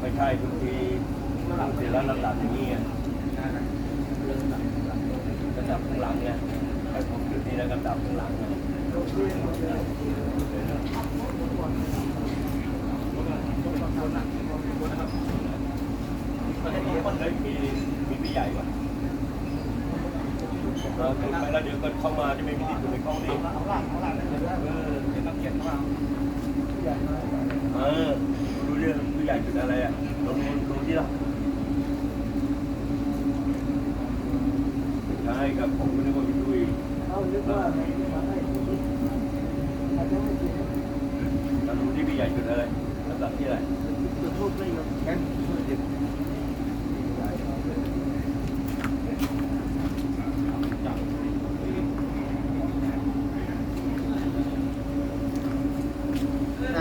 ไม่ใช่บางทีหลังเสร็จแล้วลำดับอย่างนี้ไงลำดับข้างหลังไงไอ้ผมจุดนี้แล้วลำดับข้างหลังไง มันเลยมีมีพี่ใหญ่กว่าเราขึ้นไปแล้วเดี๋ยวก็เข้ามาจะไม่มีที่อยู่ในกล้องนี่เอาหลังเอาหลังเลยเออเดี๋ยวต้องเขียนข้าเออดูเรื่องผู้ใหญ่จุดอะไรอะลงดูที่ละใช่กับผมก็นึกว่าพี่ดุยเอาเรียกว่าให้มาให้อาจจะให้กินเราดูที่พี่ใหญ่จุดอะไรลำดับที่อะไรจุดทูบเลยครับงั้นช่วยดิ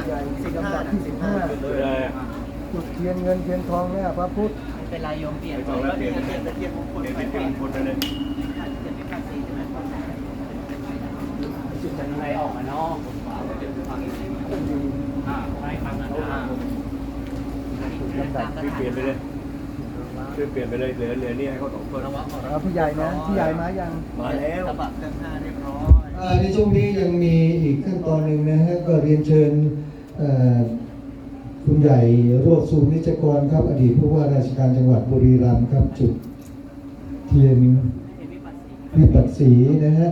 ใหญ่สิบห้าสิบห้าจุดเทียนเงินเทียนทองเนี่ยพระพุทธเป็นไรโยมเปลี่ยนไม่ต้องแล้วเปลี่ยนเปลี่ยนเปลี่ยนเปลี่ยนเป็นคนไปเลเปลี่ยนเป็นภาษีใช่ไหมจุดจากไหนออกมาเนาะอ่าให้ฟังนะอ่าลำดับช่วยเปลี่ยนไปเลยช่วยเปลี่ยนไปเลยเหลือเหลือนี่ให้เขาสองคนเอาผู้ใหญ่นะผู้ใหญ่มายังมาแล้วกระบะเครื่องห้าเรียบร้อยในช่วงนี้ยังมีอีกขั้นตอนหนึ่งนะฮะก็เรียนเชิญ คุณใหญ่โรจน์สุนิจกรครับ อดีตผู้ว่าราชการจังหวัดบุรีรัมย์ครับ จุดเทียนวิปัสสีนะฮะ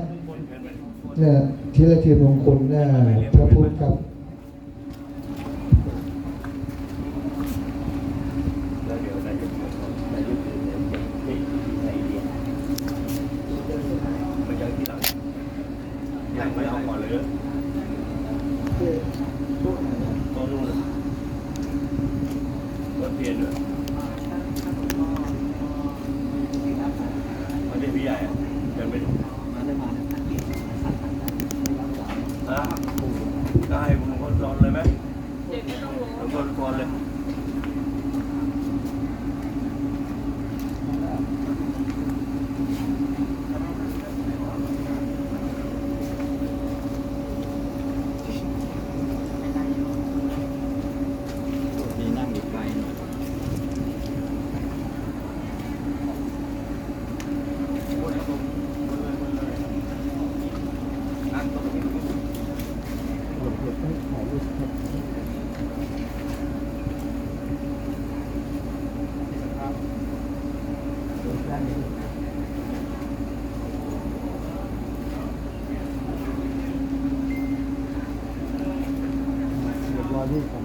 เนี่ยทีละเทียนมงคลหน้าพระพุทธครับไม่ใช่ที่หลังที่หลังไม่เอาก่อนเลยตอนนู้นรถเปลี่ยนด้วยมันเป็นพี่ใหญ่อะเดินไปดู มาได้มาทันทีสั่งทันที นะได้มึงคนสอนเลยไหมเด็กไม่ต้องลงคนสอนเลย มีนั่งอยู่ไกล เรี